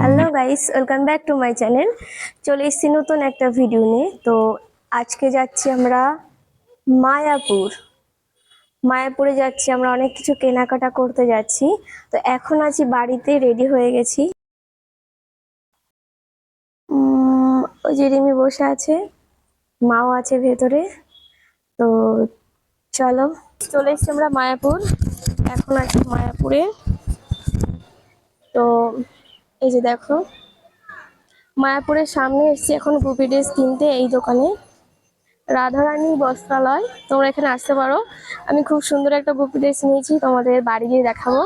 Hello guys welcome back to my channel চলে এসেছি নতুন একটা ভিডিও নিয়ে। তো আজকে যাচ্ছি আমরা মায়াপুর। মায়াপুরে যাচ্ছি, আমরা অনেক কিছু কেনাকাটা করতে যাচ্ছি। তো এখন আছি বাড়িতে রেডি হয়ে গেছি। ওই যে রিমি বসে আছে, মাও আছে ভেতরে। তো চলো, চলে এসছি আমরা মায়াপুর। এখন আছি মায়াপুরে। তো এই যে দেখো, মায়াপুরের সামনে এসেছি এখন গুপি ড্রেস কিনতে এই দোকানে। রাধারানী বস্ত্রালয়, তোমরা এখানে আসতে পারো। আমি খুব সুন্দর একটা গুপি ড্রেস নিয়েছি, তোমাদের বাড়ি গিয়ে দেখাবো।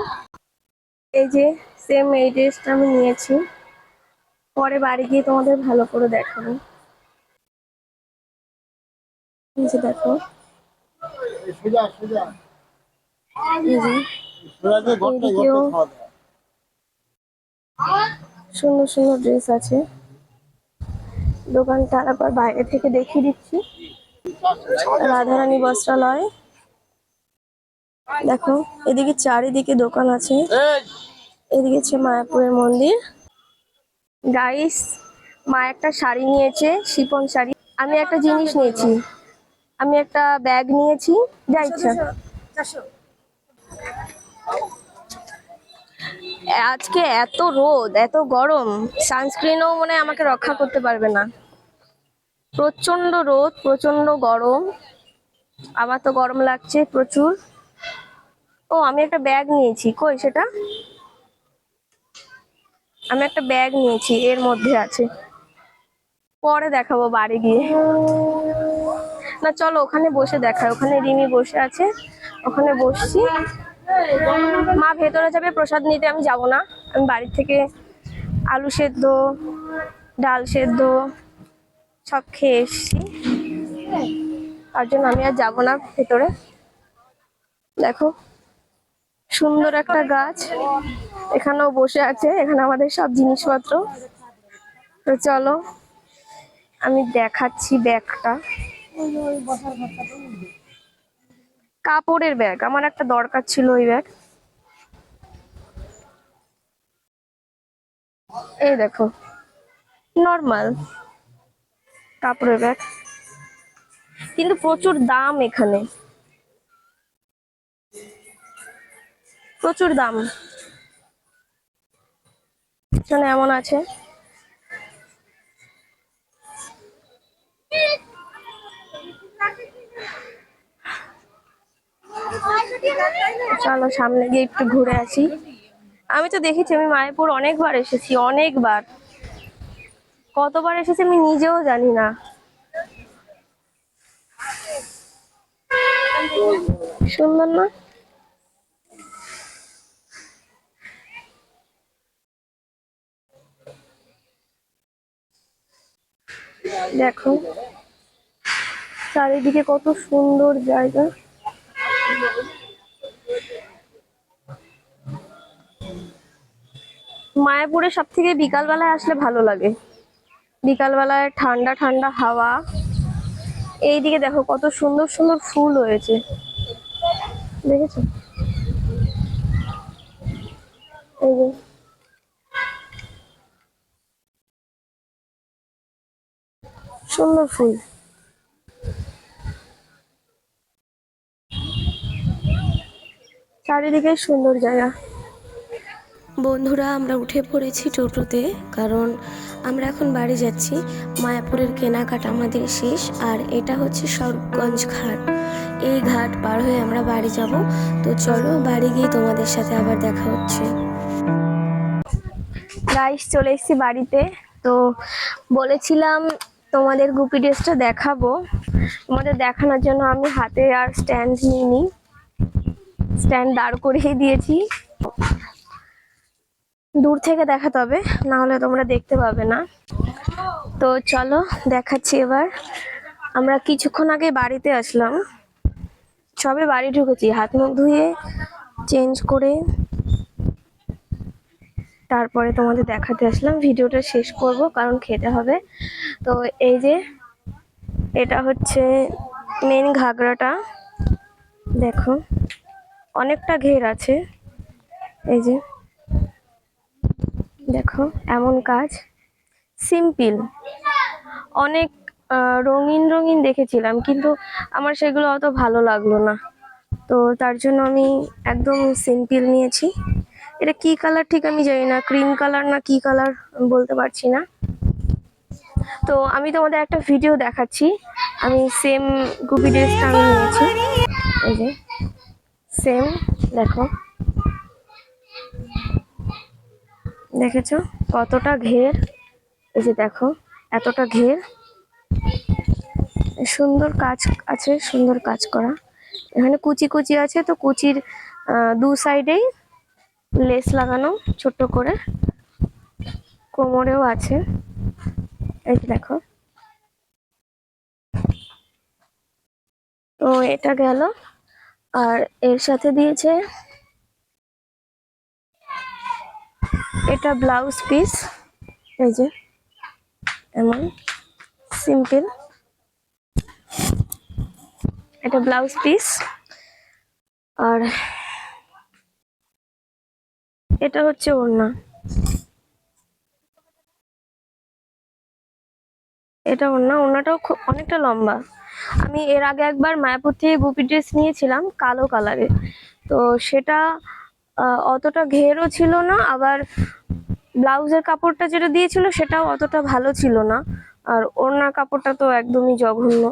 এই যে সেম এই ড্রেসটা আমি নিয়েছি। পরে বাড়ি গিয়ে তোমাদের ভালো করে দেখাবো। দেখো। সুন্দর সুন্দর ড্রেস আছে। দোকানটা আবার বাইরে থেকে দেখিয়ে দিচ্ছি। রাধারানী বস্ত্রালয়। দেখো, এদিকে চারিদিকে দোকান আছে। এদিকে হচ্ছে মায়াপুরের মন্দির। গাইস মা একটা শাড়ি নিয়েছে শিপন শাড়ি। আমি একটা জিনিস নিয়েছি। আমি একটা ব্যাগ নিয়েছি। যা ইচ্ছা। আজকে এত রোদ, এত গরম সানস্ক্রিনও মনে আমাকে রক্ষা করতে পারবে না। প্রচণ্ড রোদ প্রচণ্ড গরম, আমার তো গরম লাগছে প্রচুর। ও, আমি একটা ব্যাগ নিয়েছি, কই সেটা? আমি একটা ব্যাগ নিয়েছি, এর মধ্যে আছে। পরে দেখাবো বাড়ি গিয়ে। না, চলো ওখানে বসে দেখায় ওখানে রিমি বসে আছে, ওখানে বসছি। মা ভেতরে যাবে, প্রসাদ নিতে, আমি যাব না। আমি বাড়ির থেকে আলু সেদ্ধ, ডাল সেদ্ধ, সব খেয়ে এসছি। তার জন্য আমি আর যাব না ভেতরে। দেখো, সুন্দর একটা গাছ এখানেও বসে আছে, এখানে আমাদের সব জিনিসপত্র। তো চলো, আমি দেখাচ্ছি ব্যাগটা। কাপড়ের ব্যাগ আমার একটা দরকার ছিল ওই ব্যাগ এই দেখো নর্মাল কাপড়ের ব্যাগ কিন্তু প্রচুর দাম এখানে। প্রচুর দাম। এমন আছে। চলো সামনে গিয়ে একটু ঘুরে আসি। আমি তো দেখেছি, আমি মায়াপুর অনেকবার এসেছি, অনেকবার। কতবার এসেছি আমি নিজেও জানি না। সুন্দর না? দেখো, চারিদিকে কত সুন্দর জায়গা। মায়াপুরে সব থেকে বিকালবেলায় আসলে ভালো লাগে। বিকালবেলায় ঠান্ডা ঠান্ডা হাওয়া। এইদিকে দেখো কত সুন্দর সুন্দর ফুল হয়েছে। দেখেছ? সুন্দর ফুল। চারিদিকে সুন্দর জায়গা। বন্ধুরা আমরা উঠে পড়েছি টোটোতে কারণ আমরা এখন বাড়ি যাচ্ছি। মায়াপুরের কেনাকাটা আমাদের শেষ আর এটা হচ্ছে স্বরূপগঞ্জ ঘাট। এই ঘাট পার হয়ে আমরা বাড়ি যাব। তো চলো বাড়ি গিয়ে তোমাদের সাথে আবার দেখা হচ্ছে। গাইস চলে এসেছি বাড়িতে। তো বলেছিলাম তোমাদের গুপি ড্রেসটা দেখাবো। তোমাদের দেখানোর জন্য আমি হাতে আর স্ট্যান্ড নিইনি। স্ট্যান্ড দাঁড় করিয়ে দিয়েছি। দূর থেকে দেখাতে হবে, না হলে তোমরা দেখতে পাবে না। তো চলো, দেখাচ্ছি এবার। আমরা কিছুক্ষণ আগে বাড়িতে আসলাম। সবে বাড়ি ঢুকেছি, হাত মুখ ধুয়ে চেঞ্জ করে তারপরে তোমাদের দেখাতে আসলাম। ভিডিওটা শেষ করব, কারণ খেতে হবে। তো এই যে, এটা হচ্ছে মেন ঘাগরাটা। দেখো। অনেকটা ঘের আছে। এই যে। দেখো, এমন কাজ। সিম্পল। অনেক রঙিন রঙিন দেখেছিলাম, কিন্তু আমার সেগুলো অত ভালো লাগল না। তো তার জন্য আমি একদম সিম্পল নিয়েছি। এটা কি কালার ঠিক আমি জানি না, ক্রিম কালার না কি কালার বলতে পারছি না। তো আমি তোমাদের একটা ভিডিও দেখাচ্ছি। আমি সেম গুপি ড্রেসটা আমি নিয়েছি। এই যে। সেম দেখো। দেখেছ? কতটা ঘের? এই যে দেখো, এতটা ঘের। সুন্দর কাজ আছে, সুন্দর কাজ করা। এখানে কুচি কুচি আছে, তো কুচির দু সাইডেই লেস লাগানো ছোট করে। কোমরেও আছে। এই যে দেখো। তো এটা গেল। আর এর সাথে দিয়েছে এটা ব্লাউজ পিস। এই যে, এমন, সিম্পল। এটা ব্লাউজ পিস। আর এটা হচ্ছে ওড়না। এটা ওড়না, ওড়নাটাও খুব, অনেকটা লম্বা। আমি এর আগে একবার মায়াপুর থেকে গুপি ড্রেস নিয়েছিলাম কালো কালারের। তো সেটা অতটা ঘেরও ছিল না, আবার ব্লাউজের কাপড়টা যেটা দিয়েছিল সেটাও অতটা ভালো ছিল না। আর ওড়নার কাপড়টা তো একদমই জঘন্য।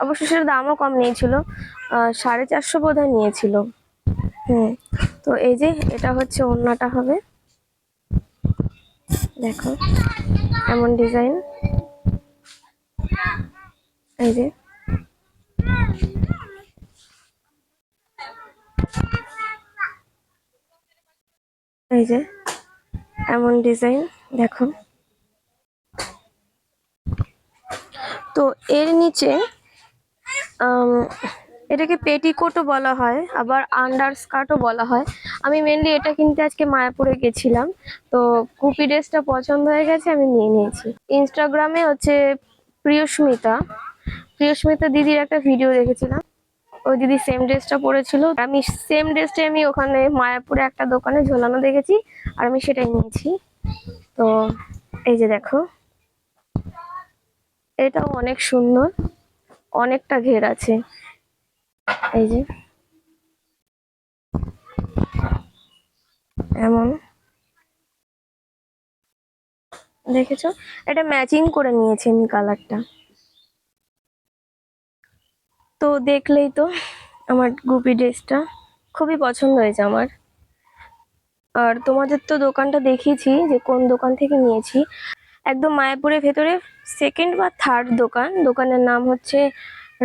অবশ্য সেটা দামও কম নিয়েছিল সাড়ে চারশো বোধহয় নিয়েছিল। হুম, তো এই যে এটা হচ্ছে ওড়নাটা হবে। দেখো এমন ডিজাইন। এই যে। এই যে, এমন ডিজাইন, দেখো। তো এর নিচে এটাকে পেটিকোটও বলা হয়, আবার আন্ডার স্কার্টও বলা হয়। আমি মেনলি এটা কিনতে আজকে মায়াপুরে গেছিলাম, তো কুপি ড্রেসটা পছন্দ হয়ে গেছে, আমি নিয়ে নিয়েছি। ইনস্টাগ্রামে হচ্ছে প্রিয়স্মিতা। প্রিয়স্মিতা দিদির একটা ভিডিও দেখেছিলাম। ওই দিদি সেম ড্রেসটা পরেছিল। আমি সেম ড্রেসটাই আমি ওখানে মায়াপুরে একটা দোকানে ঝোলানো দেখেছি আর আমি সেটাই নিয়েছি। তো এই যে দেখো, এটাও অনেক সুন্দর, অনেকটা ঘের আছে। এই যে, এমন। দেখেছ? এটা ম্যাচিং করে নিয়েছি আমি কালারটা তো দেখলেই তো আমার গুপি ড্রেসটা। খুবই পছন্দ হয়েছে আমার। আর তোমাদের তো দোকানটা দেখিয়েছি যে কোন দোকান থেকে নিয়েছি। একদম মায়াপুরের ভেতরে সেকেন্ড বা থার্ড দোকান। দোকানের নাম হচ্ছে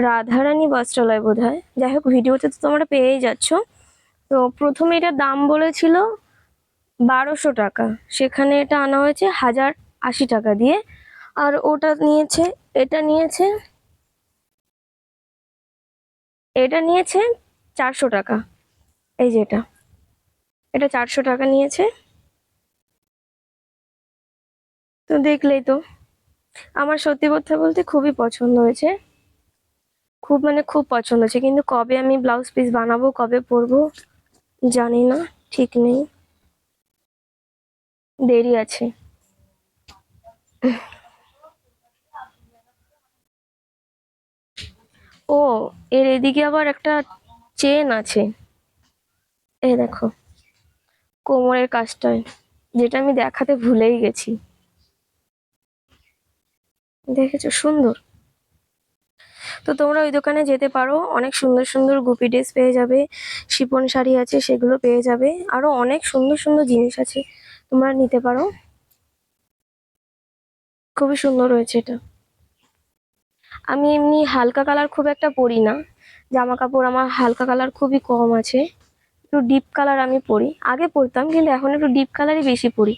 রাধারানী বস্ত্রালয় বোধ হয় যাই হোক, ভিডিওতে তো তোমরা পেয়েই যাচ্ছ। তো প্রথমে এটা দাম বলেছিল বারোশো টাকা। সেখানে এটা আনা হয়েছে হাজার আশি টাকা দিয়ে। আর ওটা নিয়েছে, এটা নিয়েছে এটা নিয়েছে চারশো টাকা। এই যে এটা। এটা চারশো টাকা নিয়েছে। তো দেখলেই তো। আমার সত্যি কথা বলতে খুবই পছন্দ হয়েছে। খুব মানে খুব পছন্দ হয়েছে। কিন্তু কবে আমি ব্লাউজ পিস বানাবো, কবে পরবো, জানি না। ঠিক নেই। দেরি আছে। ও, এর এদিকে আবার একটা চেন আছে। এ দেখো, কোমরের কাজটায় যেটা আমি দেখাতে ভুলেই গেছি। দেখেছ? সুন্দর। তো তোমরা ওই দোকানে যেতে পারো, অনেক সুন্দর সুন্দর গুপি ড্রেস পেয়ে যাবে, শিপন শাড়ি আছে, সেগুলো পেয়ে যাবে, আরও অনেক সুন্দর সুন্দর জিনিস আছে তোমরা নিতে পারো। খুবই সুন্দর হয়েছে এটা। আমি এমনি হালকা কালার খুব একটা পরি না। জামা কাপড় আমার হালকা কালার খুবই কম আছে। একটু ডিপ কালার আমি পরি। আগে পরতাম, কিন্তু এখন একটু ডিপ কালারই বেশি পরি।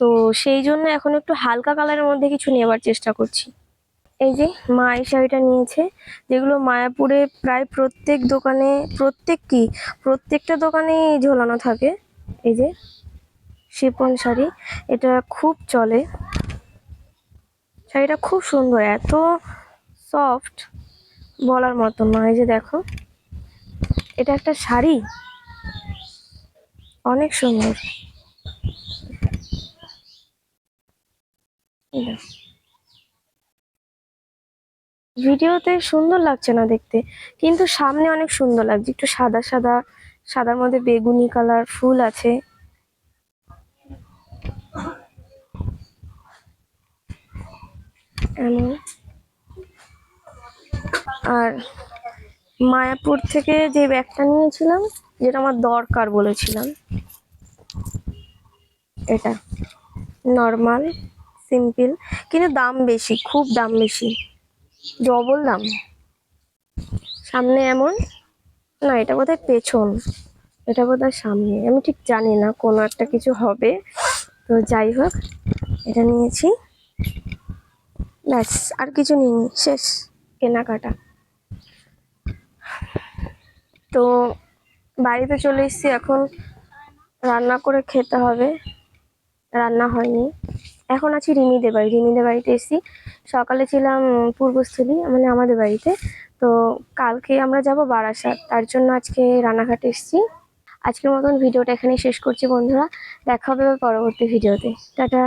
তো সেই জন্য এখন একটু হালকা কালারের মধ্যে কিছু নেবার চেষ্টা করছি। এই যে মা এই শাড়িটা নিয়েছে, যেগুলো মায়াপুরে প্রায় প্রত্যেক দোকানে, প্রত্যেক কি? প্রত্যেকটা দোকানেই ঝোলানো থাকে। এই যে শিপন শাড়ি, এটা খুব চলে। শাড়িটা খুব সুন্দর, এত সফট বলার মতো না। এই যে দেখো, এটা একটা শাড়ি। অনেক সুন্দর। ভিডিওতে সুন্দর লাগছে না দেখতে, কিন্তু সামনে অনেক সুন্দর লাগছে। একটু সাদা সাদা, সাদার মধ্যে বেগুনি কালার ফুল আছে। এমন। আর মায়াপুর থেকে যে ব্যাগটা নিয়েছিলাম, যেটা আমার দরকার বলেছিলাম, এটা নর্মাল, সিম্পল, কিন্তু দাম বেশি, খুব দাম বেশি, ডবল দাম। সামনে এমন, না, এটা বোধহয় পেছন, এটা বোধহয় সামনে, আমি ঠিক জানি না, কোনো একটা কিছু হবে। তো যাই হোক, এটা নিয়েছি। ব্যাস, আর কিছু নিইনি, শেষ, কেনাকাটা। তো বাড়িতে চলে এসেছি, এখন রান্না করে খেতে হবে। রান্না হয়নি। এখন আছি রিমিদের বাড়ি। রিমিদের বাড়িতে এসেছি। সকালে ছিলাম পূর্বস্থলী মানে আমাদের বাড়িতে। তো কালকে আমরা যাব বারাসাত তার জন্য আজকে রানাঘাট এসেছি। আজকের মতন ভিডিওটা এখানেই শেষ করছি বন্ধুরা। দেখা হবে পরবর্তী ভিডিওতে। টাটা।